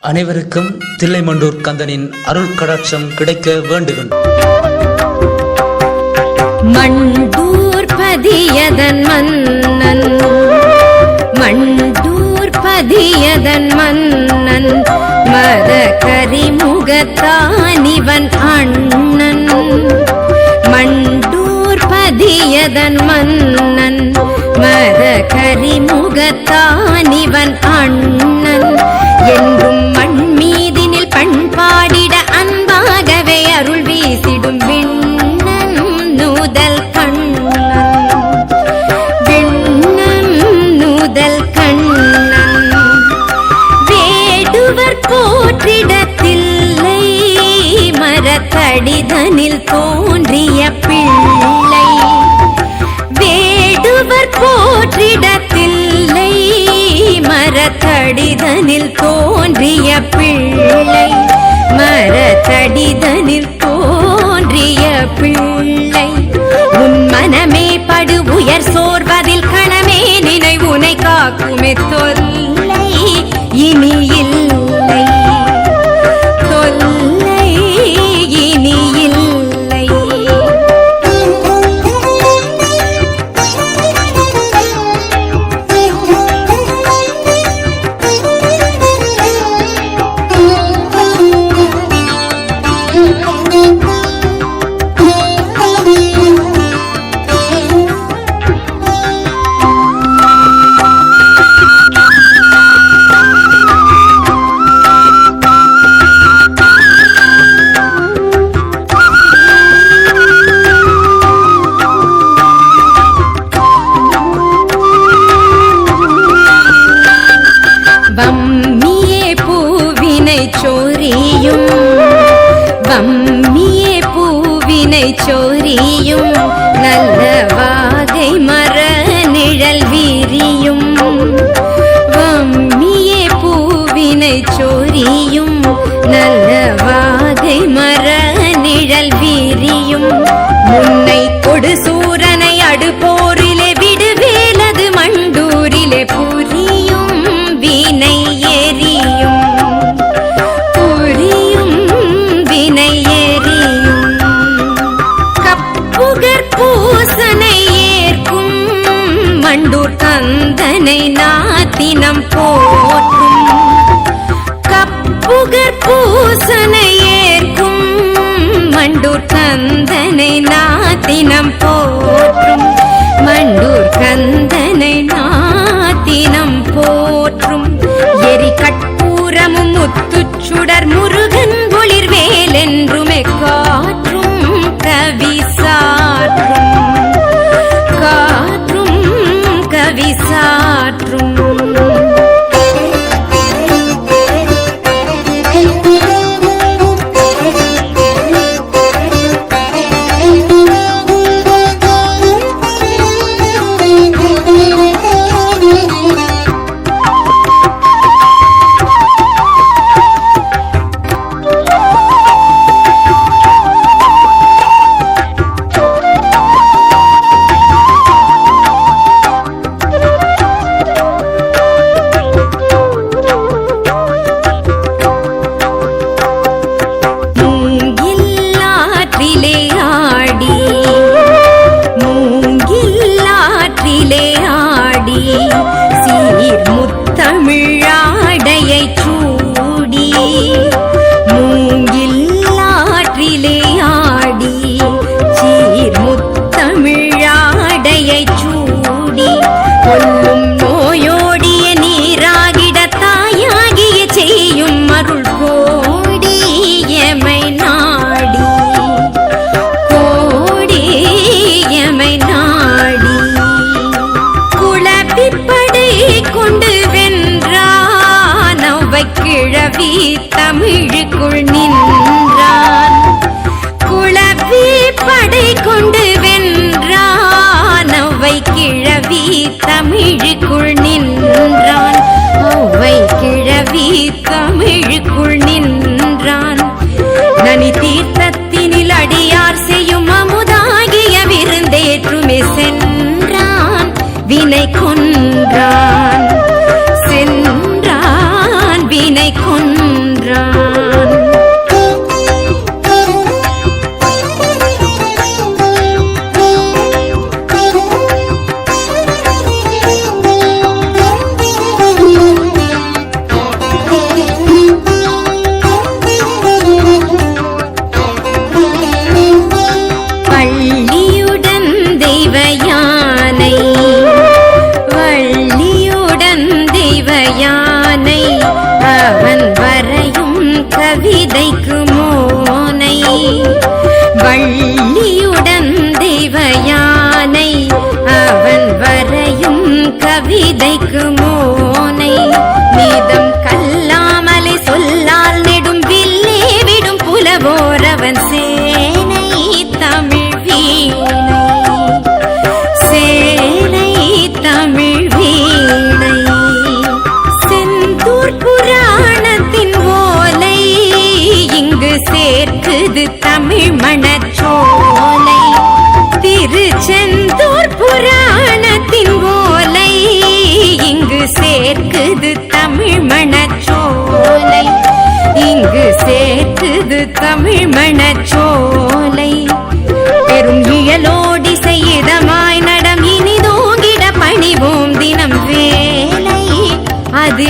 அனைவருக்கும் தில்லைமண்டூர் கந்தனின் அருள் கடாட்சம் கிடைக்க வேண்டுகின்றோம் மண்டூர் பதியதன் மன்னன். மண்டூர் பதியதன் மன்னன். மத கரிமுகத்தானிவன் அண்ணன். மண்டூர் பதியதன் மன்னன். மத கரிமுகத்தானிவன் அண்ணன். மரத்தடிதனில் தோன்றிய பிள்ளை. வேடுவர் போற்றிடத்தில்லை. மரத்தடிதனில் தோன்றிய பிள்ளை. மரத்தடிதனில் தோன்றிய பிள்ளை. உன் மனமே படு உயர் சோர்வதில் கணமே நினைவுனை காக்குமே தொல்லை. இனியில் சோரியும் நல்ல வாகை மர நிழல் வீரியும். வம்மியே பூவினை சோரியும் நல்ல வாகை மர நிழல் வீரியும். முன்னை கொடு சூரனை அடுப்போ பூசனை ஏற்கும் மண்டூர் கந்தனை நாத்தினம் போற்றும். மண்டூர் கந்தனை நாத்தினம் போற்றும். எரி கட்ட கிழவி தமிழுக்குள் நின்றான். குழவி படை கொண்டு வென்றான். அவை கிழவி தமிழுக்குள் நின்றான். அவை கிழவி தமிழுக்குள் நின்றான். நனி தீர்த்தத்தினில் அடியார் செய்யும் அமுதாகிய விருந்தேற்றுமே சென்றான். வினை கொன்றான். இங்கு சேர்க்குது தமிழ் மண சேர்க்குது தமிழ் மணச்சோலை இங்கு சேர்க்குது தமிழ் மணச்சோலை பெரும் இயலோடி செய்தமாய் நடம் இனி பணிவோம் தினம் வேலை. அது